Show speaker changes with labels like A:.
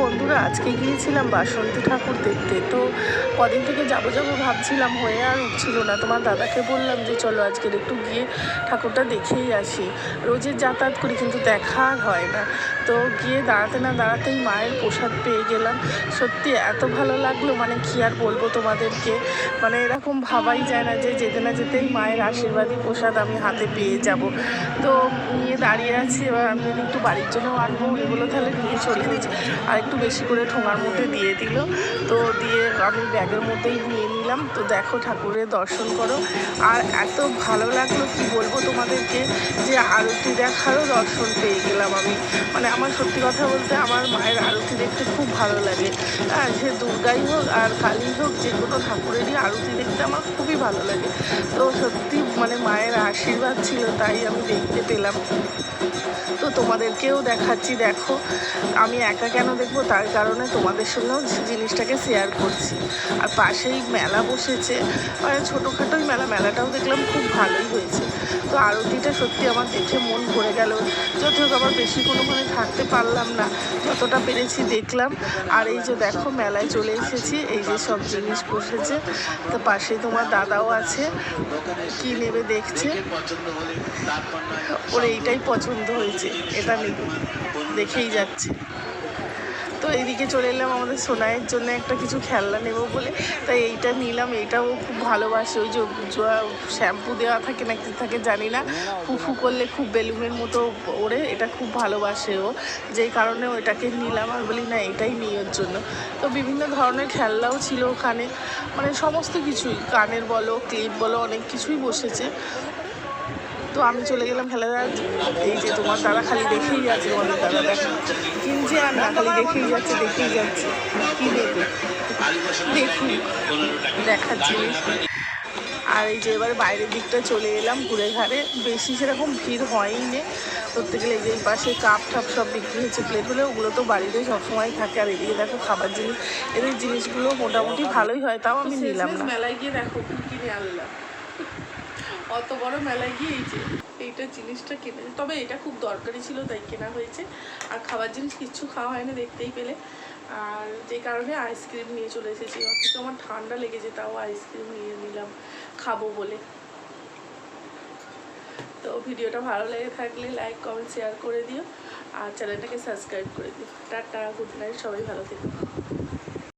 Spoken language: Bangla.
A: বন্ধুরা, আজকে গিয়েছিলাম বাসন্তী ঠাকুর দেখতে। তো কদিন থেকে যাব যাব ভাবছিলাম, হয়ে আর উঠছিল না। তোমার দাদাকে বললাম যে, চলো আজকের একটু গিয়ে ঠাকুরটা দেখেই আসি। রোজের যাতায়াত করি, কিন্তু দেখা আর হয় না। তো গিয়ে দাঁড়াতে না দাঁড়াতেই মায়ের প্রসাদ পেয়ে গেলাম। সত্যি এত ভালো লাগল মানে কি আর বলব তোমাদেরকে? মানে এরকম ভাবাই যায় না যে, যেতে না যেতেই মায়ের আশীর্বাদী প্রসাদ আমি হাতে পেয়ে যাব। তো নিয়ে দাঁড়িয়ে আছি, এবার আমি একটু বাড়ির জন্য আনব এগুলো তাহলে নিয়ে চলে গেছি আর একটু বেশি করে ঠোঙার মধ্যে দিয়ে দিল। তো দিয়ে আমি ব্যাগের মধ্যেই নিয়ে নিলাম। তো দেখো ঠাকুরের দর্শন করো। আর এত ভালো লাগল কি বলব তোমাদেরকে যে আরতি দেখারও দর্শন পেয়ে গেলাম আমি। মানে আমার সত্যি কথা বলতে আমার মায়ের আরতি দেখতে খুব ভালো লাগে। হ্যাঁ সে দুর্গাই হোক আর কালী হোক, যে কোনো ঠাকুরেরই আরতি দেখতে আমার খুবই ভালো লাগে। তো সত্যি মানে মায়ের আশীর্বাদ ছিল, তাই আমি দেখতে পেলাম। তো তোমাদেরকেও দেখাচ্ছি, দেখো, আমি একা কেন দেখব? তার কারণে তোমাদের সঙ্গেও জিনিসটাকে শেয়ার করছি। আর পাশেই মেলা বসেছে ছোটোখাটোই মেলা, মেলাটাও দেখলাম খুব ভালোই হয়েছে। তো আরতিটা সত্যি আমার দেখে মন ভরে গেল। হোক আবার বেশি কোনোখানে থাকতে পারলাম না, যতটা পেরেছি দেখলাম। আর এই যে দেখো, মেলায় চলে এসেছি, এই যে সব জিনিস বসেছে। তো পাশে তোমার দাদাও আছে, কি নেবে দেখছে। ওর এইটাই পছন্দ হয়েছে, এটা নেবে দেখেই যাচ্ছে। তো এইদিকে চলে এলাম আমাদের সোনাইয়ের জন্য একটা কিছু খেলনা নেব বলে। তাই এইটা নিলাম, এইটাও খুব ভালোবাসে। ওই যে শ্যাম্পু দেওয়া থাকে না কি থাকে জানি না। ফুফু করলে খুব বেলুনের মতো ওড়ে, এটা খুব ভালোবাসে ও। যেই কারণে ওইটাকে নিলাম আর বলি, না, এটাই নিই ওর জন্য। তো বিভিন্ন ধরনের খেলনাও ছিল ওখানে। মানে সমস্ত কিছুই, কানের বলো, ক্লিপ বলো, অনেক কিছুই বসেছে। তো আমি চলে গেলাম খেলার এই যে তোমার দাদা খালি দেখেই যাচ্ছে, তোমাদের দাদা দেখা। কিনছে আর না, খালি দেখেই যাচ্ছে দেখেই যাচ্ছে। কি নেবে দেখুন, দেখার জিনিস। আর এই যে এবার বাইরের দিকটা চলে এলাম ঘুরে ঘাড়ে। বেশি সেরকম ভিড় হয়ই নে ধরতে গেলে যে পাশে কাপ ঠাপ সব বিক্রি হচ্ছে প্লেট হলে ওগুলো তো বাড়িতে সবসময় থাকে। আর এদিকে দেখো খাবার জিনিস, এদের জিনিসগুলো মোটামুটি ভালোই হয়, তাও আমি নিলাম না। মেলায় গিয়ে দেখো কিনে আনলাম। অত বড় মেলায় গিয়ে এই যে এইটা জিনিসটা কিনে তবে এটা খুব দরকারি ছিল, তাই কেনা হয়েছে। আর খাবার জিনিস কিচ্ছু খাওয়া হয় না দেখতেই পেলে। আর যে কারণে আইসক্রিম নিয়ে চলে এসেছি। অথচ আমার ঠান্ডা লেগেছে, তাও আইসক্রিম নিয়ে নিলাম, খাব বলে। তো ভিডিওটা ভালো লেগে থাকলে লাইক কমেন্ট শেয়ার করে দিও। আর চ্যানেলটাকে সাবস্ক্রাইব করে দিও। টাটা গুড নাইট সবাই ভালো থেকো।